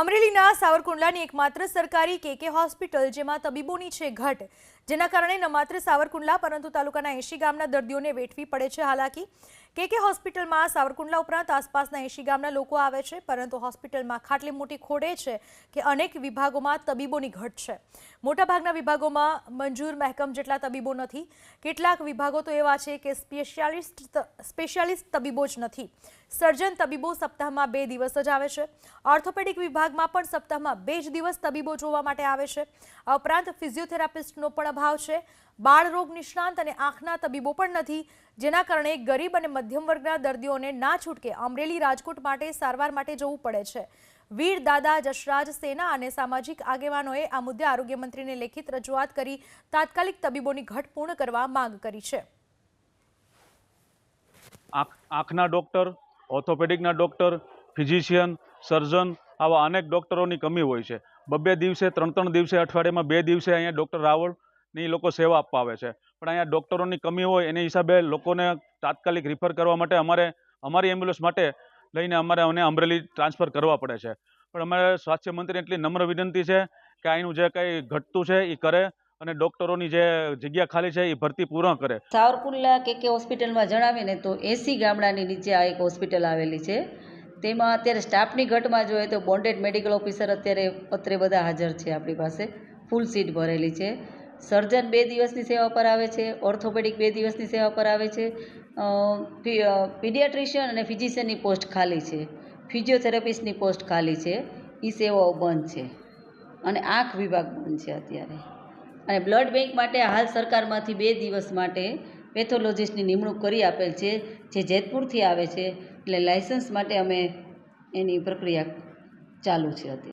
અમરેલીના સાવરકુંડલાની એકમાત્ર સરકારી કેકે હોસ્પિટલ જેમાં તબીબોની છે ઘટ, જેના કારણે ન માત્ર સાવરકુંડલા પરંતુ તાલુકાના એંશી ગામના દર્દીઓને વેઠવી પડે છે હાલાકી. કેકે હોસ્પિટલમાં? સાવરકુંડલા ઉપરાંત આસપાસના એંશી ગામના લોકો આવે છે, પરંતુ હોસ્પિટલમાં ખાટલી મોટી ખોડે છે કે અનેક વિભાગોમાં તબીબોની ઘટ છે. મોટાભાગના વિભાગોમાં મંજૂર મહેકમ જેટલા તબીબો નથી. કેટલાક વિભાગો તો એવા છે કે સ્પેશિયાલિસ્ટ સ્પેશિયાલિસ્ટ તબીબો જ નથી. સર્જન તબીબો સપ્તાહમાં બે દિવસ જ આવે છે. ઓર્થોપેડિક વિભાગમાં પણ સપ્તાહમાં બે જ દિવસ તબીબો જોવા માટે આવે છે. આ ઉપરાંત ફિઝિયોથેરાપિસ્ટનો પણ અભાવ છે. બાળરોગ નિષ્ણાંત અને આંખના તબીબો પણ નથી, જેના કારણે ગરીબ અને મધ્યમ વર્ગના દર્દીઓને ના છૂટકે અમરેલી રાજકોટ માટે સારવાર માટે જવું પડે છે. વીર દાદા જશરાજ સેના અને સામાજિક આગેવાનોએ આ મુદ્દે આરોગ્ય મંત્રીને લેખિત રજૂઆત કરી તાત્કાલિક તબીબોની ઘટ પૂર્ણ કરવા માંગ કરી છે. આંખ, આંખના ડૉક્ટર, ઓર્થોપેડિકના ડૉક્ટર, ફિઝિશિયન, સર્જન આવા અનેક ડૉક્ટરોની કમી હોય છે. બબે દિવસે, ત્રણ ત્રણ દિવસે, અઠવાડિયામાં બે દિવસે અહીંયા ડૉક્ટર રાવળની લોકો સેવા આપવા આવે છે. પણ અહીંયા ડૉક્ટરોની કમી હોય એની હિસાબે લોકોને તાત્કાલિક રિફર કરવા માટે અમારે, અમારી એમ્બ્યુલન્સ માટે લઈને અમારે અમને અમરેલી ટ્રાન્સફર કરવા પડે છે. પણ અમારે સ્વાસ્થ્ય મંત્રીને એટલી નમ્ર વિનંતી છે કે અહીંનું જે કંઈ ઘટતું છે એ કરે અને ડોક્ટરોની જે જગ્યા ખાલી છે એ ભરતી પૂર્ણ કરે. સાવરકુંડલા કે કે હોસ્પિટલમાં જણાવીને તો એસી ગામડાની નીચે આ એક હોસ્પિટલ આવેલી છે. તેમાં અત્યારે સ્ટાફની ઘટમાં જોઈએ તો બોન્ડેડ મેડિકલ ઓફિસર અત્યારે અત્રે બધા હાજર છે આપણી પાસે. ફૂલ સીટ ભરેલી છે. સર્જન બે દિવસની સેવા પર આવે છે, ઓર્થોપેડિક બે દિવસની સેવા પર આવે છે પીડિયાટ્રિશિયન અને ફિઝિશિયનની પોસ્ટ ખાલી છે, ફિઝિયોથેરાપિસ્ટની પોસ્ટ ખાલી છે એ સેવાઓ બંધ છે અને આંખ વિભાગ બંધ છે અત્યારે. અને બ્લડ બેંક માટે હાલ સરકારમાંથી બે દિવસ માટે પેથોલોજીસ્ટની નિમણૂક કરી આપેલ છે, જે જેતપુરથી આવે છે, એટલે લાઇસન્સ માટે અમે એની પ્રક્રિયા ચાલુ છે અત્યારે.